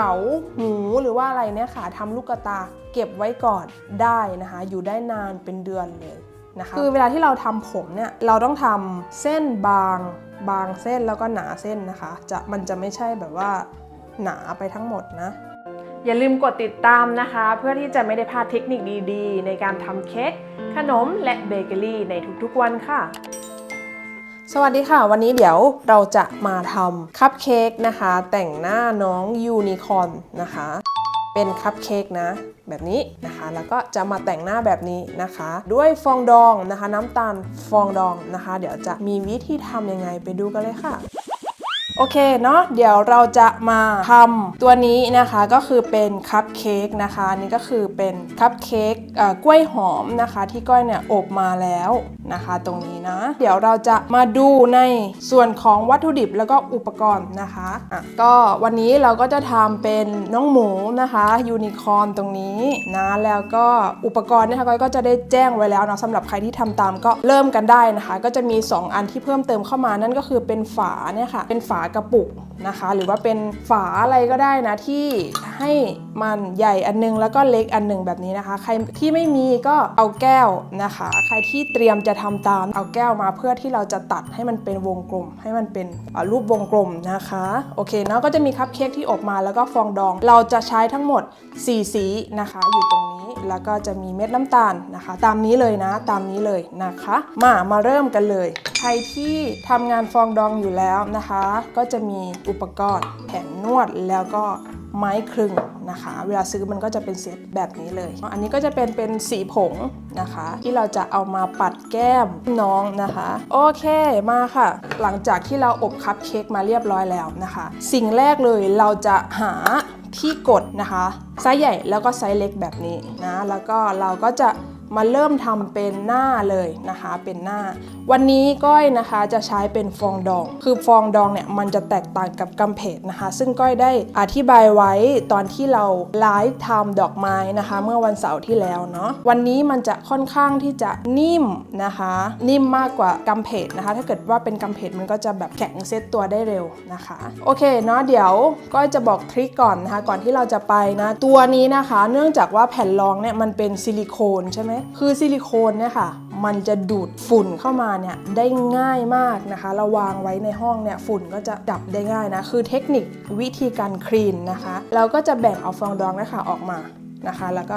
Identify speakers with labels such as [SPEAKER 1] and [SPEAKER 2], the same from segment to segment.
[SPEAKER 1] เขาหูหรือว่าอะไรเนี่ยค่ะทำลูกกระตาเก็บไว้ก่อนได้นะคะ อยู่ได้นานเป็นเดือนเลยนะคะคือเวลาที่เราทำผมเนี่ยเราต้องทำเส้นบางบางเส้นแล้วก็หนาเส้นนะคะ จะมันจะไม่ใช่แบบว่าหนาไปทั้งหมดนะอย่าลืมกดติดตามนะคะ เพื่อที่จะไม่ได้พลาดเทคนิคดีๆ ในการทำเค้กขนมและเบเกอรี่ในทุกๆวันค่ะ สวัสดีค่ะ วันนี้เดี๋ยวเราจะมาทำคัพเค้กนะคะ แต่งหน้าน้องยูนิคอร์นนะคะ เป็นคัพเค้กนะ แบบนี้นะคะ แล้วก็จะมาแต่งหน้าแบบนี้นะคะ ด้วยฟองดองนะคะ น้ำตาลฟองดองนะคะ เดี๋ยวจะมีวิธีทำยังไงไปดูกันเลยค่ะ โอเคเนาะเดี๋ยวเราจะมาทำตัวนี้นะคะก็คือเป็นคัพเค้กนะคะนี่ก็คือเป็นคัพเค้กกล้วยหอมนะคะ ที่ก้อยเนี่ยอบมาแล้วนะคะตรงนี้นะ เดี๋ยวเราจะมาดูในส่วนของวัตถุดิบแล้วก็อุปกรณ์นะคะอะก็วันนี้เราก็จะทำเป็นน้องหมูนะคะยูนิคอร์นตรงนี้นะแล้วก็อุปกรณ์เนะคะก้อยก็จะได้แจ้งไว้แล้วเนาะสำหรับใครที่ทำตามก็เริ่มกันได้นะคะ ก็จะมี 2 อันที่เพิ่มเติมเข้ามานั่นก็คือเป็นฝาเนี่ยค่ะเป็นฝากระปุกนะคะ หรือว่าเป็นฝาอะไรก็ได้นะที่ ให้มันใหญ่อันนึงแล้วก็เล็กอันหนึงแบบนี้นะคะ ใครที่ไม่มีก็เอาแก้วนะคะ ใครที่เตรียมจะทำตามเอาแก้วมาเพื่อที่เราจะตัดให้มันเป็นวงกลม ให้มันเป็นรูปวงกลมนะคะโอเคเนาะก็จะมีคัพเค้กที่ออกมาแล้วก็ฟองดอง เราจะใช้ทั้งหมด 4 สีนะคะ อยู่ตรงนี้แล้วก็จะมีเม็ดน้ำตาลนะคะ ตามนี้เลยนะตามนี้เลยนะคะ มามาเริ่มกันเลย ใครที่ทำงานฟองดองอยู่แล้วนะคะ ก็จะมีอุปกรณ์แผ่นนวดแล้วก็ ไม้ครึงนะคะ เวลาซื้อมันก็จะเป็นเซตแบบนี้เลย อันนี้ก็จะเป็นเป็นสีผงนะคะ ที่เราจะเอามาปัดแก้มน้องนะคะ โอเคมาค่ะ หลังจากที่เราอบคัพเค้กมาเรียบร้อยแล้วนะคะ สิ่งแรกเลยเราจะหาที่กดนะคะไซส์ใหญ่แล้วก็ไซส์เล็กแบบนี้นะแล้วก็เราก็จะ มาเริ่มทำเป็นหน้าเลยนะคะเป็นหน้า วันนี้ก้อยนะคะจะใช้เป็นฟองดอง คือฟองดองเนี่ยมันจะแตกต่างกับกัมเพดนะคะ ซึ่งก้อยได้อธิบายไว้ตอนที่เราไลฟ์ทำดอกไม้นะคะ เมื่อวันเสาร์ที่แล้วเนาะวันนี้มันจะค่อนข้างที่จะนิ่มนะคะ นิ่มมากกว่ากัมเพดนะคะ ถ้าเกิดว่าเป็นกัมเพดมันก็จะแบบแข็งเซตตัวได้เร็วนะคะ โอเคเนาะเดี๋ยวก้อยจะบอกทริคก่อนนะคะ ก่อนที่เราจะไปนะตัวนี้นะคะ เนื่องจากว่าแผ่นรองเนี่ยมันเป็นซิลิโคนใช่ไหมคือซิลิโคนเนี่ยค่ะ มันจะดูดฝุ่นเข้ามาเนี่ยได้ง่ายมากนะคะเราวางไว้ในห้องเนี่ยฝุ่นก็จะดับได้ง่ายนะ คือเทคนิควิธีการคลีนนะคะ เราก็จะแบ่งเอาฟองดองนะคะออกมานะคะ แล้วก็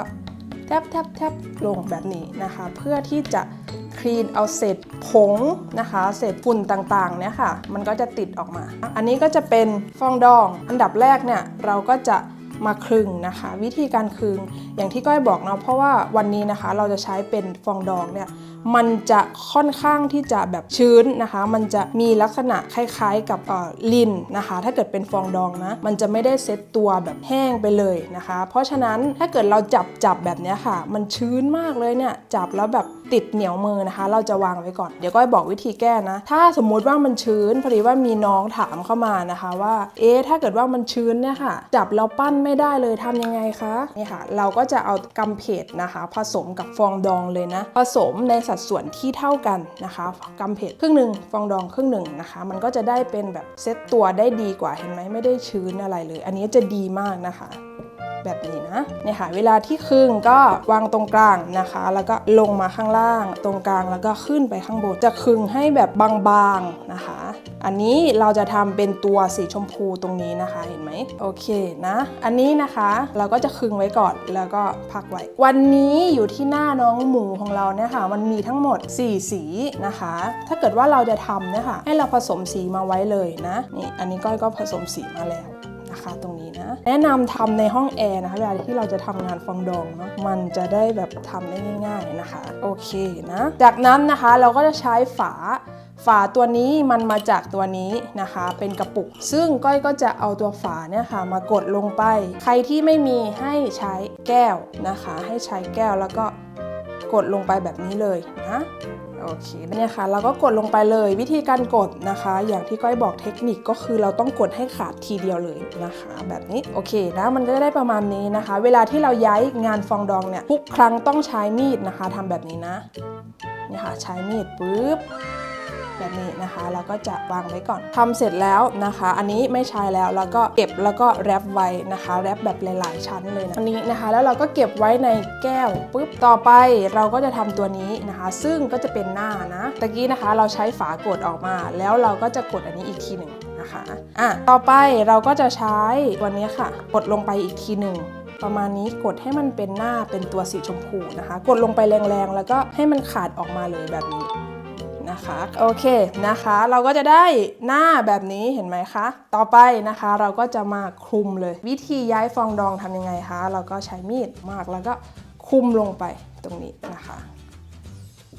[SPEAKER 1] แทบแทบแทบลงแบบนี้นะคะ เพื่อที่จะคลีนเอาเศษผงนะคะ เศษฝุ่นต่างๆเนี่ยค่ะ มันก็จะติดออกมา อันนี้ก็จะเป็นฟองดอง อันดับแรกเนี่ยเราก็จะ มาคลึงนะคะ วิธีการคลึงอย่างที่ก้อยบอกเนาะเพราะว่าวันนี้นะคะเราจะใช้เป็นฟองดองเนี่ยมันจะค่อนข้างที่จะแบบชื้นนะคะ มันจะมีลักษณะคล้ายๆกับลินนะคะ ถ้าเกิดเป็นฟองดองนะมันจะไม่ได้เซ็ตตัวแบบแห้งไปเลยนะคะ เพราะฉะนั้นถ้าเกิดเราจับจับแบบเนี้ยค่ะ มันชื้นมากเลยเนี่ยจับแล้วแบบ ติดเหนียวมือนะคะ เราจะวางไว้ก่อน เดี๋ยวก้อยบอกวิธีแก้นะ ถ้าสมมุติว่ามันชื้นพอดีว่ามีน้องถามเข้ามานะคะว่า เอ๊ะถ้าเกิดว่ามันชื้นเนี่ยค่ะ จับแล้วปั้นไม่ได้เลยทำยังไงคะนี่ค่ะ เราก็จะเอากัมเพดนะคะ ผสมกับฟองดองเลยนะ ผสมในสัดส่วนที่เท่ากันนะคะกัมเพดครึ่งหนึ่งฟองดองครึ่งหนึ่งนะคะ มันก็จะได้เป็นแบบเซตตัวได้ดีกว่าเห็นไหมไม่ได้ชื้นอะไรเลย อันนี้จะดีมากนะคะ แบบนี้นะเนี่ยค่ะเวลาที่ครึ่งก็วางตรงกลางนะคะ แล้วก็ลงมาข้างล่าง ตรงกลางแล้วก็ขึ้นไปข้างบนจะครึ่งให้แบบบางๆนะคะ อันนี้เราจะทำเป็นตัวสีชมพูตรงนี้นะคะเห็นไหมโอเคนะ อันนี้นะคะเราก็จะคลึงไว้ก่อนแล้วก็พักไว้ วันนี้อยู่ที่หน้าน้องหมูของเราเนี่ยค่ะมันมีทั้งหมด 4 สีนะคะ ถ้าเกิดว่าเราจะทำเนี่ยค่ะให้เราผสมสีมาไว้เลยนะนี่อันนี้ก้อยก็ผสมสีมาแล้วนะคะตรงนี้ นะ แนะนำทำในห้องแอร์นะคะเวลาที่เราจะทำงานฟองดองเนาะมันจะได้แบบทำได้ง่าย ๆนะคะ โอเคนะ จากนั้นนะคะเราก็จะใช้ฝาฝาตัวนี้มันมาจากตัวนี้นะคะ เป็นกระปุก ซึ่งก้อยก็จะเอาตัวฝาเนี่ยค่ะ มากดลงไป ใครที่ไม่มีให้ใช้แก้วนะคะ ให้ใช้แก้วแล้วก็กดลงไปแบบนี้เลยนะ โอเคเนี่ยค่ะเราก็กดลงไปเลยวิธีการกดนะคะ อย่างที่ก้อยบอกเทคนิคก็คือเราต้องกดให้ขาดทีเดียวเลยนะคะ แบบนี้โอเคนะมันก็จะได้ประมาณนี้นะคะ เวลาที่เราย้ายงานฟองดองเนี่ยทุกครั้งต้องใช้มีดนะคะทำแบบนี้นะนี่ค่ะใช้มีดปุ๊บ แบบนี้นะคะเราก็จะวางไว้ก่อนทำเสร็จแล้วนะคะ อันนี้ไม่ใช้แล้วแล้วก็เก็บแล้วก็แรปไว้นะคะแรปแบบหลาย ๆ ชั้นเลยนะอันนี้นะคะ แล้วเราก็เก็บไว้ในแก้วปุ๊บต่อไปเราก็จะทำตัวนี้นะคะ ซึ่งก็จะเป็นหน้านะตะกี้นะคะ เราใช้ฝากดออกมา แล้วเราก็จะกดอันนี้อีกทีหนึ่งนะคะอะต่อไปเราก็จะใช้ตัวนี้ค่ะ กดลงไปอีกทีหนึ่งประมาณนี้กดให้มันเป็นหน้าเป็นตัวสีชมพูนะคะ กดลงไปแรงๆ แล้วก็ให้มันขาดออกมาเลยแบบนี้ นะคะโอเคนะคะ เราก็จะได้หน้าแบบนี้เห็นไหมคะ ต่อไปนะคะเราก็จะมาคลุมเลย วิธีย้ายฟองดองทำยังไงคะ เราก็ใช้มีดมากแล้วก็คลุมลงไปตรงนี้นะคะ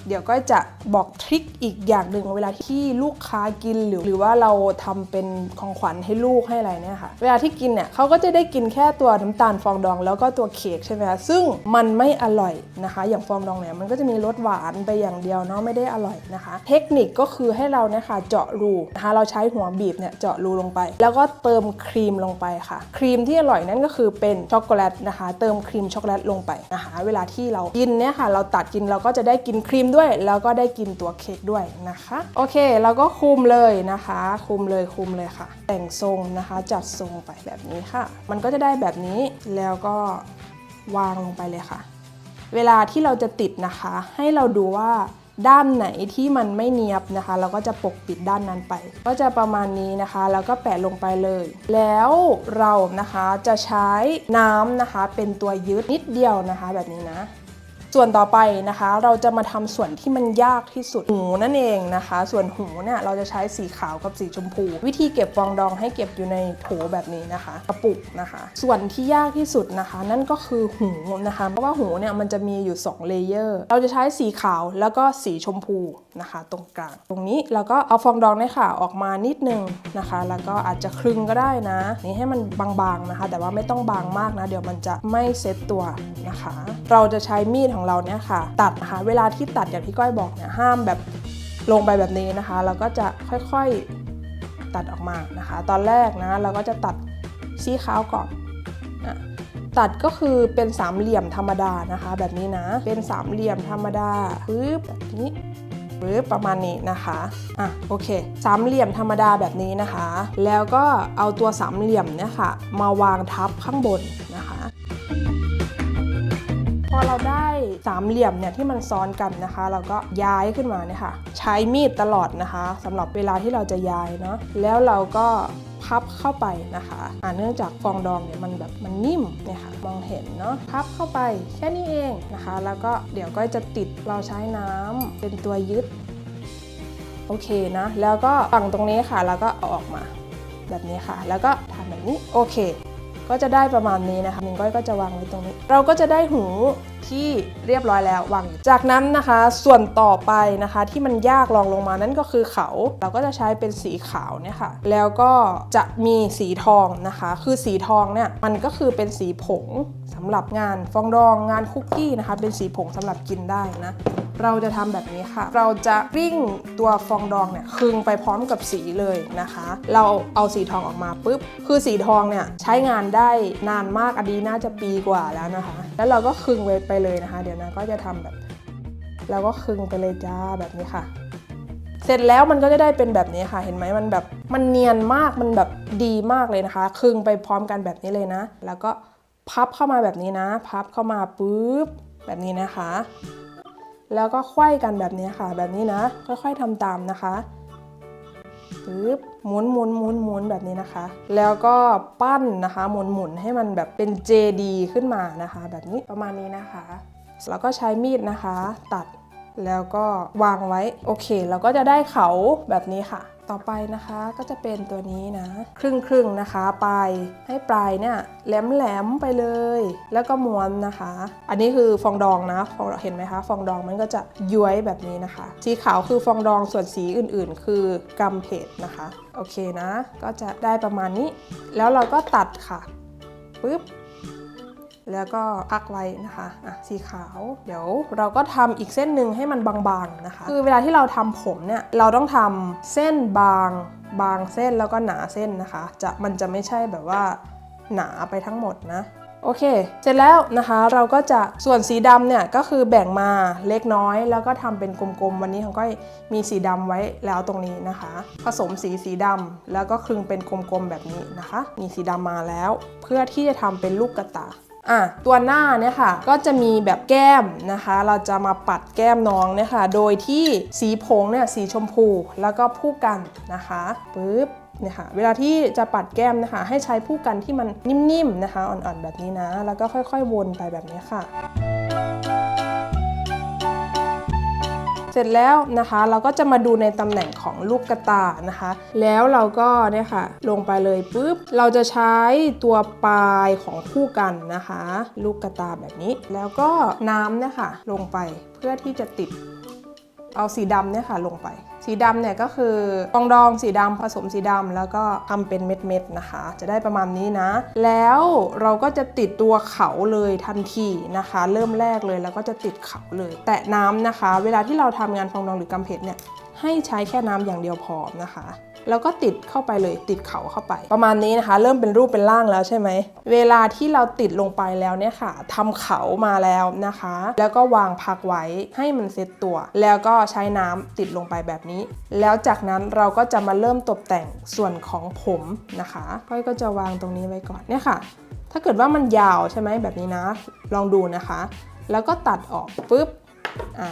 [SPEAKER 1] เดี๋ยวก็จะบอกทริคอีกอย่างหนึ่งเวลาที่ลูกค้ากินหรือหรือว่าเราทำเป็นของขวัญให้ลูกให้อะไรเนี่ยค่ะ เวลาที่กินเนี่ยเขาก็จะได้กินแค่ตัวน้ำตาลฟองดอง แล้วก็ตัวเค้กใช่ไหมคะซึ่งมันไม่อร่อยนะคะ อย่างฟองดองเนี่ยมันก็จะมีรสหวานไปอย่างเดียวเนาะไม่ได้อร่อยนะคะ เทคนิคก็คือให้เราเนี่ยค่ะเจาะรูนะคะเราใช้หัวบีบเนี่ยเจาะรูลงไป แล้วก็เติมครีมลงไปค่ะ ครีมที่อร่อยนั่นก็คือเป็นช็อกโกแลตนะคะ เติมครีมช็อกโกแลตลงไปนะคะ เวลาที่เรากินเนี่ยค่ะ เราตัดกินเราก็จะได้กินครีมด้วย แล้วก็ได้กินตัวเค้กด้วยนะคะ โอเคเราก็คุมเลยนะคะ คุมเลยคุมเลยค่ะ แต่งทรงนะคะจัดทรงไปแบบนี้ค่ะ มันก็จะได้แบบนี้แล้วก็วางลงไปเลยค่ะ เวลาที่เราจะติดนะคะ ให้เราดูว่าด้านไหนที่มันไม่เนียบนะคะ เราก็จะปกปิดด้านนั้นไป ก็จะประมาณนี้นะคะ แล้วก็แปะลงไปเลย แล้วเรานะคะจะใช้น้ำนะคะ เป็นตัวยึดนิดเดียวนะคะ แบบนี้นะ ส่วนต่อไปนะคะ เราจะมาทำส่วนที่มันยากที่สุดหูนั่นเองนะคะ ส่วนหูเนี่ยเราจะใช้สีขาวกับสีชมพู วิธีเก็บฟองดองให้เก็บอยู่ในโถแบบนี้นะคะกระปุกนะคะ ส่วนที่ยากที่สุดนะคะ นั่นก็คือหูนะคะ เพราะว่าหูเนี่ยมันจะมีอยู่2เลเยอร์เราจะใช้สีขาวแล้วก็สีชมพูนะคะ ตรงกลางตรงนี้เราก็เอาฟองดองเนี่ยค่ะออกมานิดนึงนะคะ แล้วก็อาจจะคลึงก็ได้นะ นี่ให้มันบางๆนะคะ แต่ว่าไม่ต้องบางมากนะ เดี๋ยวมันจะไม่เซ็ตตัวนะคะ เราจะใช้มีดของเราเนี่ยค่ะ ตัดนะคะเวลาที่ตัดอย่างที่ก้อยบอกเนี่ยห้ามแบบลงไปแบบนี้นะคะ เราก็จะค่อยๆตัดออกมานะคะ ตอนแรกนะเราก็จะตัดสีขาวก่อนนะตัดก็คือเป็นสามเหลี่ยมธรรมดานะคะ แบบนี้นะเป็นสามเหลี่ยมธรรมดาปึ๊บแบบนี้หรือประมาณนี้นะคะ อะโอเค สามเหลี่ยมธรรมดาแบบนี้นะคะ แล้วก็เอาตัวสามเหลี่ยมเนี่ยค่ะ มาวางทับข้างบนนะคะ พอเราได้สามเหลี่ยมเนี่ยที่มันซ้อนกันนะคะ เราก็ย้ายขึ้นมาเนี่ยค่ะ ใช้มีดตลอดนะคะสำหรับเวลาที่เราจะย้ายเนาะแล้วเราก็พับเข้าไปนะคะอ่าเนื่องจากฟองดองเนี่ยมันแบบมันนิ่มเนี่ยค่ะมองเห็นเนาะพับเข้าไปแค่นี้เองนะคะ แล้วก็เดี๋ยวก็จะติดเราใช้น้ำเป็นตัวยึดโอเคนะ แล้วก็ฝั่งตรงนี้ค่ะ แล้วก็เอาออกมาแบบนี้ค่ะ แล้วก็ทำแบบนี้ โอเค ก็จะได้ประมาณนี้นะคะมิงก้อยก็จะวางไว้ตรงนี้ เราก็จะได้หูที่เรียบร้อยแล้ววางอยู่จากนั้นนะคะ ส่วนต่อไปนะคะที่มันยากรองลงมานั่นก็คือเขา เราก็จะใช้เป็นสีขาวเนี่ยค่ะ แล้วก็จะมีสีทองนะคะ คือสีทองเนี่ยมันก็คือเป็นสีผงสำหรับงานฟองดองงานคุกกี้นะคะ เป็นสีผงสำหรับกินได้นะ เราจะทำแบบนี้ค่ะ เราจะริ่งตัวฟองดองเนี่ยคึงไปพร้อมกับสีเลยนะคะ เราเอาสีทองออกมาปุ๊บ คือสีทองเนี่ยใช้งานได้นานมากอดีน่าจะปีกว่าแล้วนะคะ แล้วเราก็คึงไว้ไปเลยนะคะ เดี๋ยวนะก็จะทำแบบ เราก็คึงไปเลยจ้าแบบนี้ค่ะเสร็จแล้วมันก็จะได้เป็นแบบนี้ค่ะ เห็นไหมมันแบบมันเนียนมากมันแบบดีมากเลยนะคะคึงไปพร้อมกันแบบนี้เลยนะ แล้วก็พับเข้ามาแบบนี้นะ พับเข้ามาปุ๊บแบบนี้นะคะ แล้วก็ไขว้กันแบบนี้ค่ะ แบบนี้นะ ค่อยๆทำตามนะคะปึ๊บหมุนหมุนหมุนหมุนแบบนี้นะคะ แล้วก็ปั้นนะคะ หมุนหมุนให้มันแบบเป็น JD ขึ้นมานะคะ แบบนี้ประมาณนี้นะคะ แล้วก็ใช้มีดนะคะ ตัดแล้วก็วางไว้ โอเค เราก็จะได้เขาแบบนี้ค่ะ ต่อไปนะคะก็จะเป็นตัวนี้นะ ครึ่งครึ่งนะคะปลายให้ปลายเนี่ยแหลมแหลมไปเลย แล้วก็ม้วนนะคะ อันนี้คือฟองดองนะฟองเห็นไหมคะ ฟองดองมันก็จะย้วยแบบนี้นะคะ สีขาวคือฟองดองส่วนสีอื่นๆ คือกัมเพดนะคะ โอเคนะ ก็จะได้ประมาณนี้ แล้วเราก็ตัดค่ะปึ๊บ แล้วก็พักไว้นะคะอะสีขาว เดี๋ยวเราก็ทำอีกเส้นหนึ่งให้มันบางๆนะคะ คือเวลาที่เราทำผมเนี่ย เราต้องทำเส้นบางบางเส้นแล้วก็หนาเส้นนะคะ จะมันจะไม่ใช่แบบว่าหนาไปทั้งหมดนะโอเค เสร็จแล้วนะคะเราก็จะส่วนสีดำเนี่ยก็คือแบ่งมาเล็กน้อย แล้วก็ทำเป็นกลมๆ วันนี้เขาก็มีสีดำไว้แล้วตรงนี้นะคะ ผสมสีสีดำแล้วก็คลึงเป็นกลมๆแบบนี้นะคะ มีสีดำมาแล้ว เพื่อที่จะทำเป็นลูกกระตาย อะตัวหน้าเนี่ยค่ะก็จะมีแบบแก้มนะคะ เราจะมาปัดแก้มน้องเนี่ยค่ะ โดยที่สีผงเนี่ยสีชมพูแล้วก็ผู้กันนะคะปึ๊บเนี่ยค่ะเวลาที่จะปัดแก้มนะคะ ให้ใช้ผู้กันที่มันนิ่มๆนะคะ อ่อนๆแบบนี้นะ แล้วก็ค่อยๆวนไปแบบนี้ค่ะ เสร็จแล้วนะคะเราก็จะมาดูในตำแหน่งของลูกกระตานะคะ แล้วเราก็เนี่ยค่ะลงไปเลยปุ๊บเราจะใช้ตัวปลายของคู่กันนะคะ ลูกกระตาแบบนี้ แล้วก็น้ำเนี่ยค่ะลงไปเพื่อที่จะติดเอาสีดำเนี่ยค่ะลงไป สีดำเนี่ยก็คือฟองดองสีดำผสมสีดำแล้วก็ทำเป็นเม็ดๆนะคะ จะได้ประมาณนี้นะ แล้วเราก็จะติดตัวเขาเลยทันทีนะคะ เริ่มแรกเลยแล้วก็จะติดเขาเลย แตะน้ำนะคะ เวลาที่เราทำงานฟองดองหรือกำเพชรเนี่ย ให้ใช้แค่น้ำอย่างเดียวพอนะคะ แล้วก็ติดเข้าไปเลยติดเขาเข้าไป ประมาณนี้นะคะ เริ่มเป็นรูปเป็นร่างแล้วใช่ไหม เวลาที่เราติดลงไปแล้วเนี่ยค่ะทำเขามาแล้วนะคะ แล้วก็วางพักไว้ให้มันเซตตัว แล้วก็ใช้น้ำติดลงไปแบบนี้ แล้วจากนั้นเราก็จะมาเริ่มตกแต่งส่วนของผมนะคะก้อยก็จะวางตรงนี้ไว้ก่อนเนี่ยค่ะ ถ้าเกิดว่ามันยาวใช่ไหมแบบนี้นะ ลองดูนะคะ แล้วก็ตัดออกปุ๊บ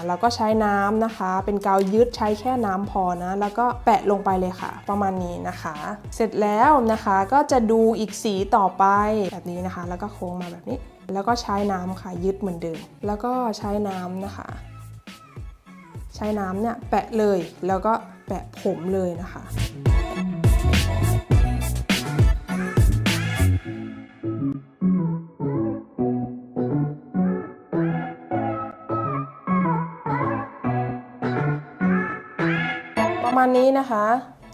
[SPEAKER 1] เราก็ใช้น้ำนะคะ เป็นกาวยึดใช้แค่น้ำพอนะ แล้วก็แปะลงไปเลยค่ะ ประมาณนี้นะคะ เสร็จแล้วนะคะก็จะดูอีกสีต่อไปแบบนี้นะคะ แล้วก็โค้งมาแบบนี้ แล้วก็ใช้น้ำค่ะยึดเหมือนเดิม แล้วก็ใช้น้ำนะคะ ใช้น้ำเนี่ยแปะเลยแล้วก็แปะผมเลยนะคะ ประมาณนี้นะคะ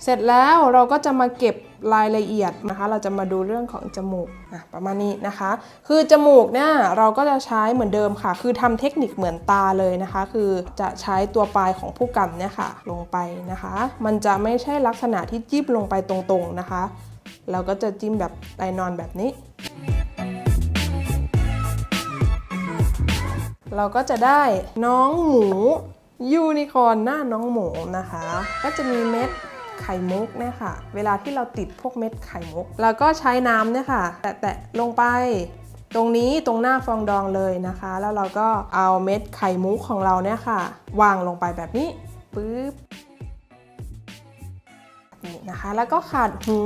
[SPEAKER 1] เสร็จแล้วเราก็จะมาเก็บรายละเอียดนะคะ เราจะมาดูเรื่องของจมูกอะประมาณนี้นะคะ คือจมูกเนี่ยเราก็จะใช้เหมือนเดิมค่ะ คือทำเทคนิคเหมือนตาเลยนะคะ คือจะใช้ตัวปลายของผู้กันเนี่ยค่ะ ลงไปนะคะ มันจะไม่ใช่ลักษณะที่จิ้มลงไปตรงๆนะคะ เราก็จะจิ้มแบบไอนอนแบบนี้ เราก็จะได้น้องหมู ยูนิคอร์นหน้าน้องหมูนะคะ ก็จะมีเม็ดไข่มุกเนี่ยค่ะ เวลาที่เราติดพวกเม็ดไข่มุก แล้วก็ใช้น้ำเนี่ยค่ะ แตะๆลงไปตรงนี้ตรงหน้าฟองดองเลยนะคะ แล้วเราก็เอาเม็ดไข่มุกของเราเนี่ยค่ะ วางลงไปแบบนี้ปึ๊บนี่นะคะ แล้วก็ขาดหู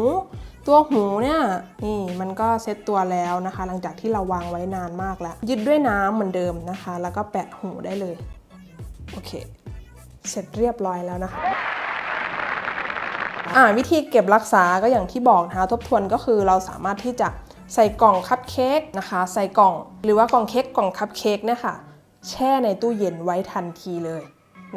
[SPEAKER 1] ตัวหูเนี่ยนี่มันก็เซ็ตตัวแล้วนะคะ หลังจากที่เราวางไว้นานมากแล้ว ยึดด้วยน้ำเหมือนเดิมนะคะ แล้วก็แปะหูได้เลย โอเค เสร็จเรียบร้อยแล้วนะคะอ่าวิธีเก็บรักษาก็อย่างที่บอกนะคะทบทวนก็คือเราสามารถที่จะใส่กล่องคัพเค้กนะคะ ใส่กล่อง หรือว่ากล่องเค้กกล่องคัพเค้กเนี่ยค่ะ แช่ในตู้เย็นไว้ทันทีเลย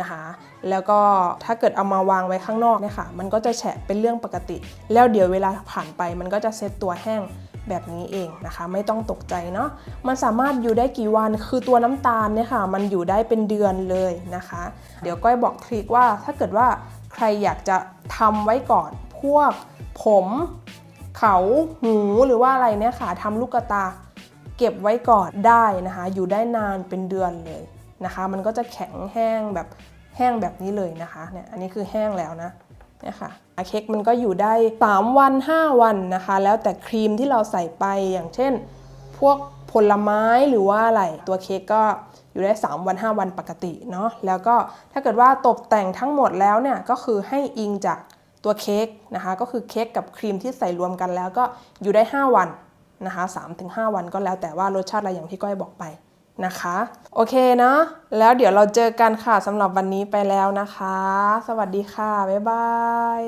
[SPEAKER 1] นะคะ แล้วก็ถ้าเกิดเอามาวางไว้ข้างนอกเนี่ยค่ะ มันก็จะแฉะเป็นเรื่องปกติ แล้วเดี๋ยวเวลาผ่านไปมันก็จะเซตตัวแห้ง แบบนี้เองนะคะ ไม่ต้องตกใจเนาะมันสามารถอยู่ได้กี่วันคือตัวน้ำตาลเนี่ยค่ะ มันอยู่ได้เป็นเดือนเลยนะคะ เดี๋ยวก้อยบอกทริคว่าถ้าเกิดว่าใครอยากจะทำไว้ก่อนพวกผม เขาหูหรือว่าอะไรเนี่ยค่ะทำลูกตาเก็บไว้ก่อนได้นะคะ อยู่ได้นานเป็นเดือนเลยนะคะ มันก็จะแข็งแห้งแบบแห้งแบบนี้เลยนะคะเนี่ยอันนี้คือแห้งแล้วนะ เนี่ยค่ะเค้กมันก็อยู่ได้ 3 วัน 5 วันนะคะ แล้วแต่ครีมที่เราใส่ไปอย่างเช่น พวกผลไม้หรือว่าอะไรตัวเค้กก็อยู่ได้ 3 วัน 5 วันปกติเนาะแล้วก็ถ้าเกิดว่าตกแต่งทั้งหมดแล้วเนี่ยก็คือให้อิงจากตัวเค้กนะคะ ก็คือเค้กกับครีมที่ใส่รวมกันแล้วก็อยู่ได้ 5 วันนะคะ3-5 วันก็แล้วแต่ว่ารสชาติอะไรอย่างที่ก้อยบอกไป นะคะ โอเคเนาะแล้วเดี๋ยวเราเจอกันค่ะสำหรับวันนี้ไปแล้วนะคะ สวัสดีค่ะ บ๊ายบาย